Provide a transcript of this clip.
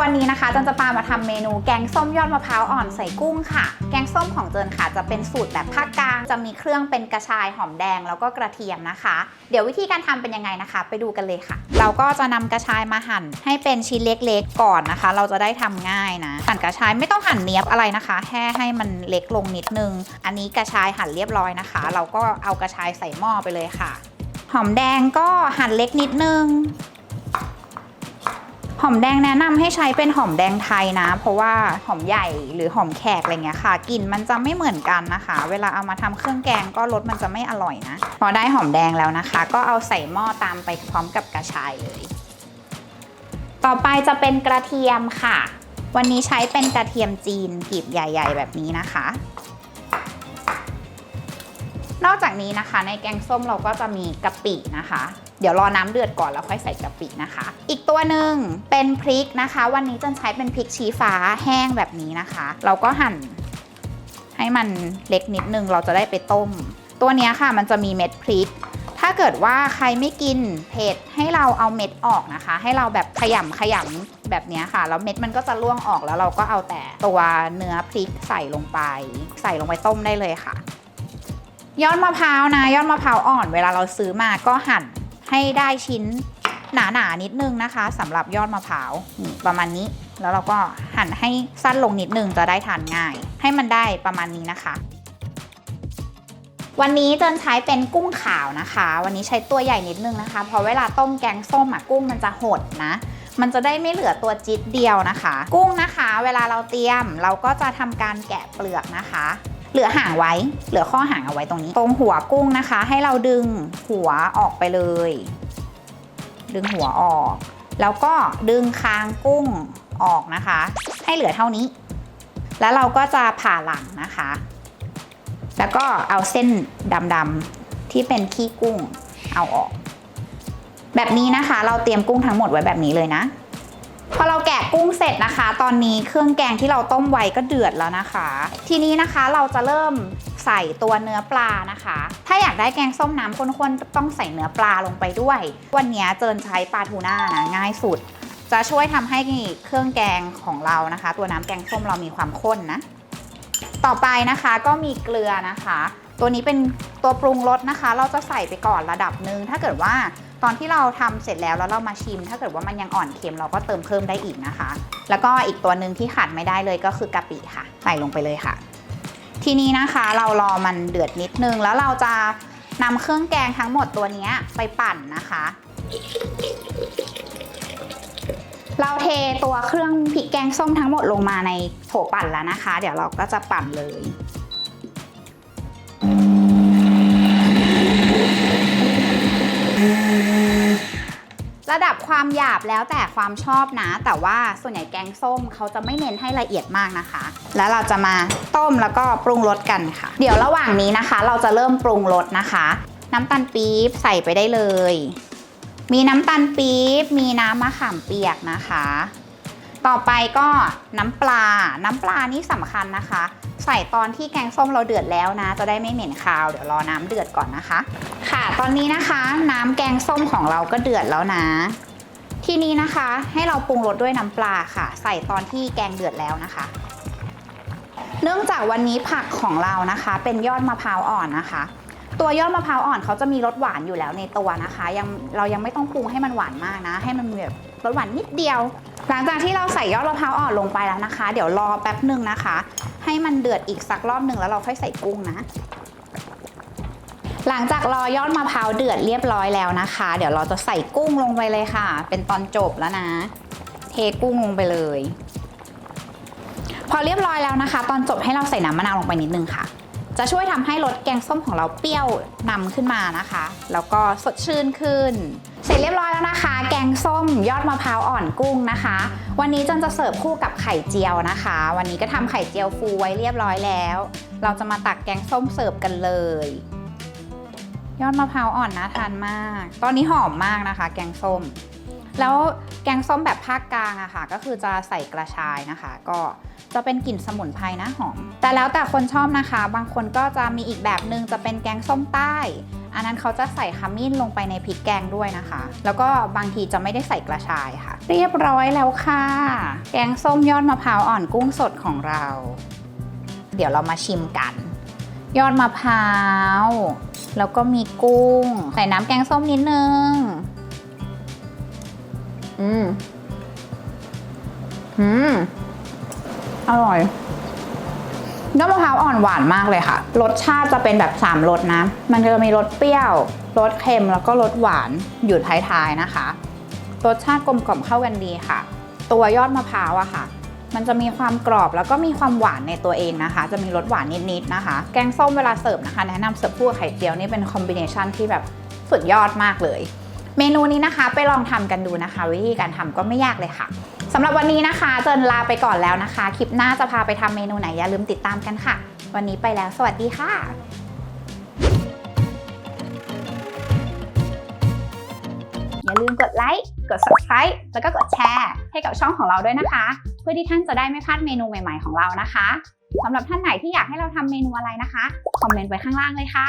วันนี้นะคะจันจะปามาทำเมนูแกงส้มยอดมะพร้าวอ่อนใส่กุ้งค่ะ แกงส้มของเจินค่ะจะเป็นสูตรแบบภาคกลาง จะมีเครื่องเป็นกระชายหอมแดงแล้วก็กระเทียมนะคะ เดี๋ยววิธีการทำเป็นยังไงนะคะ ไปดูกันเลยค่ะ เราก็จะนำกระชายมาหั่นให้เป็นชิ้นเล็กๆก่อนนะคะ เราจะได้ทำง่ายนะ หั่นกระชายไม่ต้องหั่นเนี้ยบอะไรนะคะ แค่ให้มันเล็กลงนิดนึง อันนี้กระชายหั่นเรียบร้อยนะคะ เราก็เอากระชายใส่หม้อไปเลยค่ะ หอมแดงก็หั่นเล็กนิดนึง หอมแดงแนะนำให้ใช้เป็นหอมแดงไทยนะ เพราะว่าหอมใหญ่หรือหอมแขกอะไรเงี้ยค่ะกลิ่นมันจะไม่เหมือนกันนะคะ เวลาเอามาทำเครื่องแกงก็รสมันจะไม่อร่อยนะ พอได้หอมแดงแล้วนะคะ ก็เอาใส่หม้อตามไปพร้อมกับกระชายเลย ต่อไปจะเป็นกระเทียมค่ะ วันนี้ใช้เป็นกระเทียมจีนกลีบใหญ่ ๆ แบบนี้นะคะ นอกจากนี้นะคะ ในแกงส้มเราก็จะมีกะปินะคะ เดี๋ยวรอน้ำเดือดก่อนแล้วค่อยใส่กะปินะคะ อีกตัวหนึ่งเป็นพริกนะคะ วันนี้จันใช้เป็นพริกชี้ฟ้าแห้งแบบนี้นะคะ เราก็หั่นให้มันเล็กนิดนึงเราจะได้ไปต้ม ตัวนี้ค่ะมันจะมีเม็ดพริก ถ้าเกิดว่าใครไม่กินเผ็ดให้เราเอาเม็ดออกนะคะ ให้เราแบบขยำขยำแบบนี้ค่ะแล้วเม็ดมันก็จะล่วงออกแล้วเราก็เอาแต่ตัวเนื้อพริกใส่ลงไป ใส่ลงไปต้มได้เลยค่ะ ยอดมะพร้าวนะ ยอดมะพร้าวอ่อนเวลาเราซื้อมาก็หั่นให้ได้ชิ้นหนาๆนนิดนึงนะคะสำหรับยอดมะพร้าวประมาณนี้ แล้วเราก็หั่นให้สั้นลงนิดนึงจะได้ทานง่าย ให้มันได้ประมาณนี้นะคะ วันนี้เจนใช้เป็นกุ้งขาวนะคะ วันนี้ใช้ตัวใหญ่นิดนึงนะคะ เพราะเวลาต้มแกงส้มอะกุ้งมันจะหดนะมันจะได้ไม่เหลือตัวจิ๊ดเดียวนะคะ กุ้งนะคะ เวลาเราเตรียมเราก็จะทำการแกะเปลือกนะคะ เหลือหางไว้ เหลือข้อหางเอาไว้ตรงนี้ ตรงหัวกุ้งนะคะ ให้เราดึงหัวออกไปเลย ดึงหัวออก แล้วก็ดึงคางกุ้งออกนะคะ ให้เหลือเท่านี้ แล้วเราก็จะผ่าหลังนะคะ แล้วก็เอาเส้นดำๆที่เป็นขี้กุ้งเอาออก แบบนี้นะคะ เราเตรียมกุ้งทั้งหมดไว้แบบนี้เลยนะ พอเราแกะกุ้งเสร็จนะคะ ตอนนี้เครื่องแกงที่เราต้มไว้ก็เดือดแล้วนะคะ ทีนี้นะคะเราจะเริ่มใส่ตัวเนื้อปลานะคะ ถ้าอยากได้แกงส้มน้ำข้นๆต้องใส่เนื้อปลาลงไปด้วย วันนี้เจินใช้ปลาทูน่านะง่ายสุด จะช่วยทำให้เครื่องแกงของเรานะคะ ตัวน้ำแกงส้มเรามีความข้นนะ ต่อไปนะคะก็มีเกลือนะคะ ตัวนี้เป็นตัวปรุงรสนะคะ เราจะใส่ไปก่อนระดับหนึ่งถ้าเกิดว่า ตอนที่เราทำเสร็จแล้วแล้วเรามาชิม ถ้าเกิดว่ามันยังอ่อนเค็มเราก็เติมเพิ่มได้อีกนะคะ แล้วก็อีกตัวหนึ่งที่ขาดไม่ได้เลยก็คือกะปิค่ะ ใส่ลงไปเลยค่ะ ทีนี้นะคะเรารอมันเดือดนิดนึงแล้วเราจะนำเครื่องแกงทั้งหมดตัวนี้ไปปั่นนะคะ เราเทตัวเครื่องพริกแกงส้มทั้งหมดลงมาในโถปั่นแล้วนะคะ เดี๋ยวเราก็จะปั่นเลย ความหยาบแล้วแต่ความชอบนะ แต่ว่าส่วนใหญ่แกงส้มเขาจะไม่เน้นให้ละเอียดมากนะคะ แล้วเราจะมาต้มแล้วก็ปรุงรสกันค่ะ เดี๋ยวระหว่างนี้นะคะ เราจะเริ่มปรุงรสนะคะ น้ำตาลปี๊บใส่ไปได้เลย มีน้ำตาลปี๊บมีน้ำมะขามเปียกนะคะ ต่อไปก็น้ำปลา น้ำปลานี่สำคัญนะคะ ใส่ตอนที่แกงส้มเราเดือดแล้วนะ จะได้ไม่เหม็นคาว เดี๋ยวรอน้ำเดือดก่อนนะคะ ค่ะ ตอนนี้นะคะ น้ำแกงส้มของเราก็เดือดแล้วนะ ทีนี้นะคะให้เราปรุงรสด้วยน้ำปลาค่ะ ใส่ตอนที่แกงเดือดแล้วนะคะ เนื่องจากวันนี้ผักของเรานะคะ เป็นยอดมะพร้าวอ่อนนะคะ ตัวยอดมะพร้าวอ่อนเขาจะมีรสหวานอยู่แล้วในตัวนะคะยังเรายังไม่ต้องปรุงให้มันหวานมากนะ ให้มันมีแบบรสหวานนิดเดียว หลังจากที่เราใส่ยอดมะพร้าวอ่อนลงไปแล้วนะคะ เดี๋ยวรอแป๊บหนึ่งนะคะ ให้มันเดือดอีกสักรอบหนึ่งแล้วเราค่อยใส่กุ้งนะ หลังจากรอยอดมะพร้าวเดือดเรียบร้อยแล้วนะคะ เดี๋ยวเราจะใส่กุ้งลงไปเลยค่ะ เป็นตอนจบแล้วนะ เทกุ้งลงไปเลย พอเรียบร้อยแล้วนะคะ ตอนจบให้เราใส่น้ำมะนาวลงไปนิดนึงค่ะ จะช่วยทำให้รสแกงส้มของเราเปรี้ยวนำขึ้นมานะคะ แล้วก็สดชื่นขึ้น เสร็จเรียบร้อยแล้วนะคะ แกงส้มยอดมะพร้าวอ่อนกุ้งนะคะ วันนี้จันจะเสิร์ฟคู่กับไข่เจียวนะคะ วันนี้ก็ทำไข่เจียวฟูไว้เรียบร้อยแล้ว เราจะมาตักแกงส้มเสิร์ฟกันเลย ยอดมะพร้าวอ่อนน่าทานมาก ตอนนี้หอมมากนะคะ แกงส้ม แล้วแกงส้มแบบภาคกลางอะค่ะ ก็คือจะใส่กระชายนะคะ ก็จะเป็นกลิ่นสมุนไพรนะหอม แต่แล้วแต่คนชอบนะคะ บางคนก็จะมีอีกแบบหนึ่งจะเป็นแกงส้มใต้ อันนั้นเขาจะใส่ขมิ้นลงไปในพริกแกงด้วยนะคะ แล้วก็บางทีจะไม่ได้ใส่กระชายค่ะ เรียบร้อยแล้วค่ะ แกงส้มยอดมะพร้าวอ่อนกุ้งสดของเรา เดี๋ยวเรามาชิมกัน ยอดมะพร้าว แล้วก็มีกุ้ง ใส่น้ำแกงส้มนิดนึง อืม อืม อร่อยยอดมะพร้าวอ่อนหวานมากเลยค่ะ รสชาติจะเป็นแบบ3รสนะ มันจะมีรสเปรี้ยว รสเค็ม แล้วก็รสหวานอยู่ท้ายๆนะคะ รสชาติกลมกล่อมเข้ากันดีค่ะ ตัวยอดมะพร้าวอะค่ะ มันจะมีความกรอบแล้วก็มีความหวานในตัวเองนะคะ จะมีรสหวานนิดๆนะคะ แกงส้มเวลาเสิร์ฟนะคะ แนะนำเสิร์ฟคู่กับไข่เจียวนี่เป็นคอมบิเนชันที่แบบสุดยอดมากเลย เมนูนี้นะคะไปลองทำกันดูนะคะ วิธีการทำก็ไม่ยากเลยค่ะสำหรับวันนี้นะคะ เจินลาไปก่อนแล้วนะคะ คลิปหน้าจะพาไปทำเมนูไหนอย่าลืมติดตามกันค่ะ วันนี้ไปแล้ว สวัสดีค่ะอย่าลืมกดไลค์ กด subscribe แล้วก็กดแชร์ให้กับช่องของเราด้วยนะคะ เพื่อที่ท่านจะได้ไม่พลาดเมนูใหม่ๆของเรานะคะสำหรับท่านไหนที่อยากให้เราทำเมนูอะไรนะคะ คอมเมนต์ไว้ข้างล่างเลยค่ะ